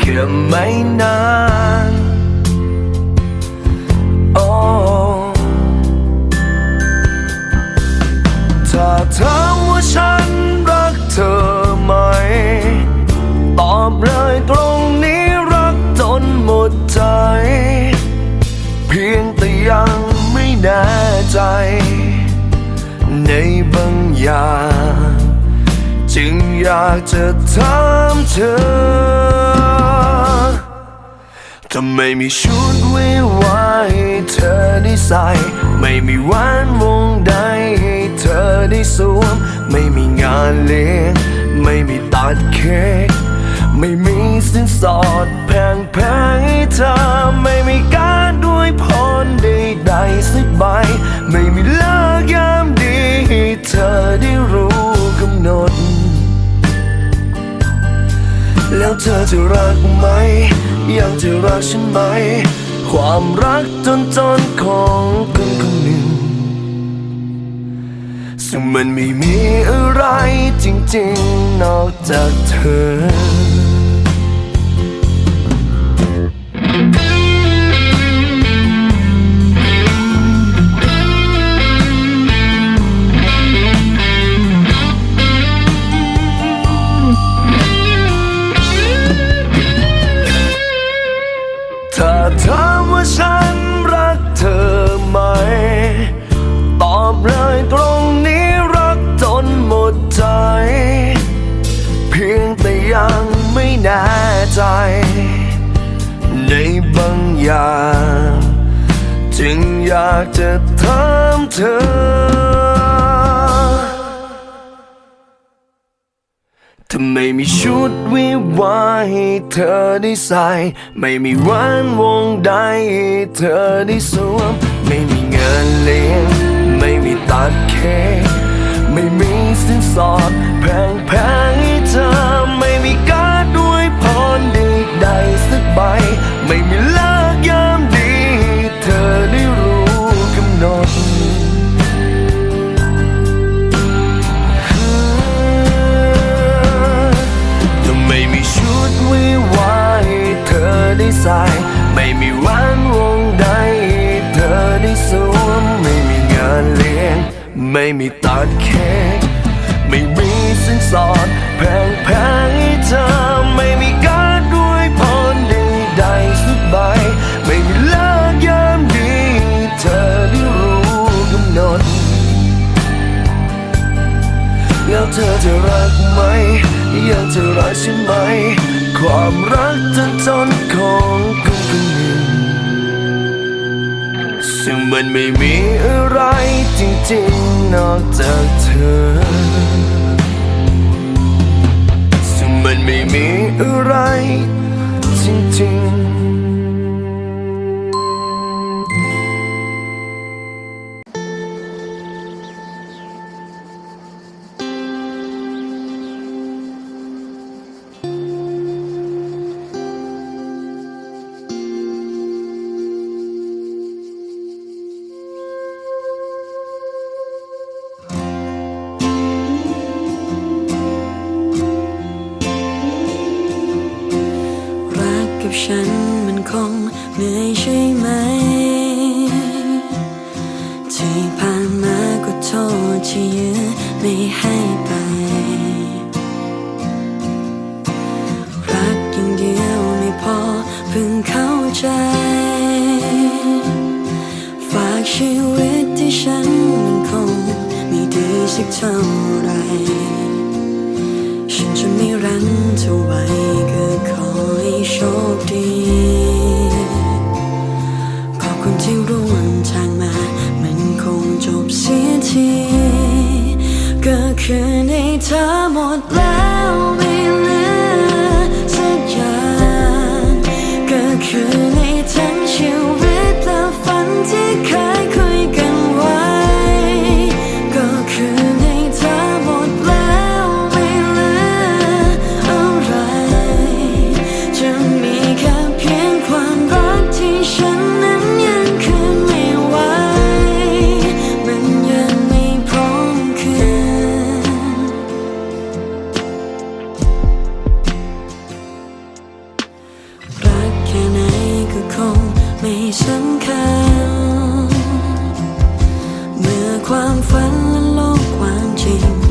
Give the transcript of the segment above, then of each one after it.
แค่ไม่นานโอ้ถ้าถามว่าฉันรักเธอไหม ตอบเลยตรงนี้รักจนหมดใจ เพียงแต่ยังไม่แน่ใจ ในบางอย่างจึงอยากจะถามเธอ ทำไม่มีชุดวิวาให้เธอได้ใส่ ไม่มีแหวนวงใดให้เธอได้สวม ไม่มีงานเลี้ยง ไม่มีตัดเค้ก ไม่มีสินสอดแพงแพงให้เธอ ไม่มีการด้วยพรใดๆสักใบ ไม่มีเลิกยามดีให้เธอได้รู้กำหนด แล้วเธอจะรักไหม ยังจะรักฉันไหม ความรักจนจนของคนคนหนึ่ง ซึ่งมันไม่มีอะไรจริงๆ นอกจากเธอ ยังไม่แน่ใจ ในบางอย่าง จึงอยากจะถามเธอถ้าไม่มีชุดวิวาให้เธอได้ใส่ ไม่มีแหวันวงใดให้เธอได้สวม ไม่มีเงินเลี้ยง ไม่มีตัดเค้กไม่มีสินสอดแพงแพง อได้ใส่ไม่มีวันวงใดเธอได้สวมไม่มีงานเลี้ยง ไม่มีตัดเค้ก ไม่มีอะไรจริงๆ นอกจาก ฉันมันคงเหนื่อยใช่ไหม ที่ผ่านมาก็โทษที่ยื้อไม่ให้ไป รักอย่างเดียวไม่พอเพิ่งเข้าใจ ฝากชีวิตที่ฉันมันคงไม่ดีสักเท่าไหรฉันจะไม่รันเท่าไห ที ก็คือในเธอหมดแล้ว ความฝันและโลกความจริง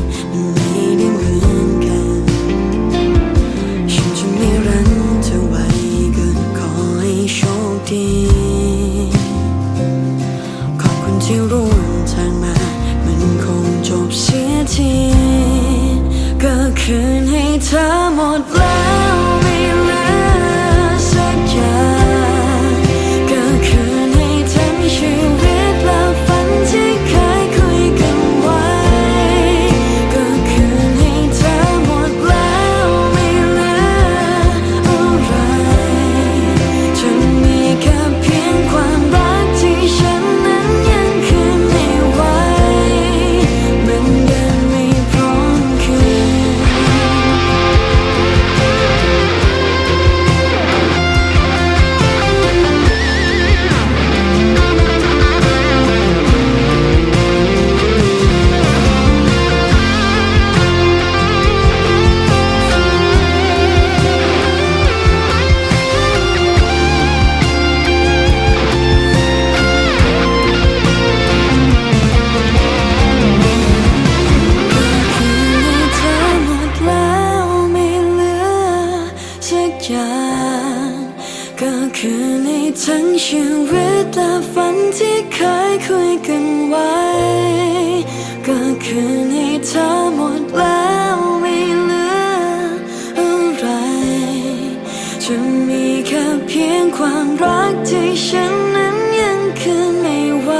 ฉันนั้นยังคืนไม่ไหว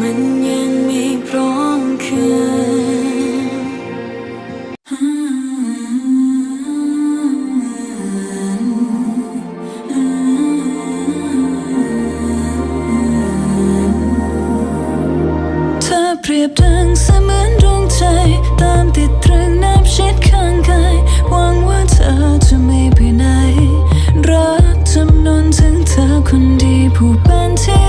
มันยังไม่พร้อมคืนเธอเปรียบดังเสมือนดวงใจตามติดตรึง ผู้เป็นที่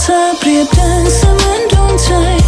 เธอเปรียบดังสมันดวงใจ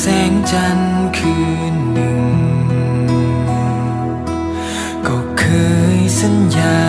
แสงจันทร์คืนหนึ่ง ก็เคยสัญญา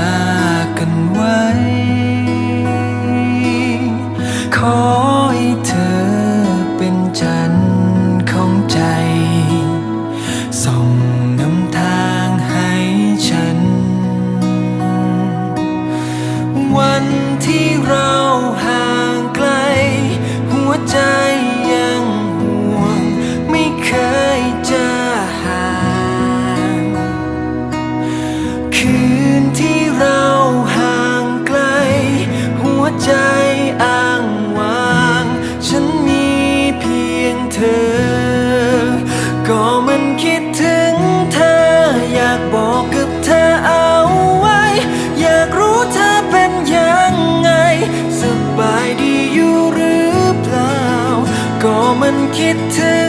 kitten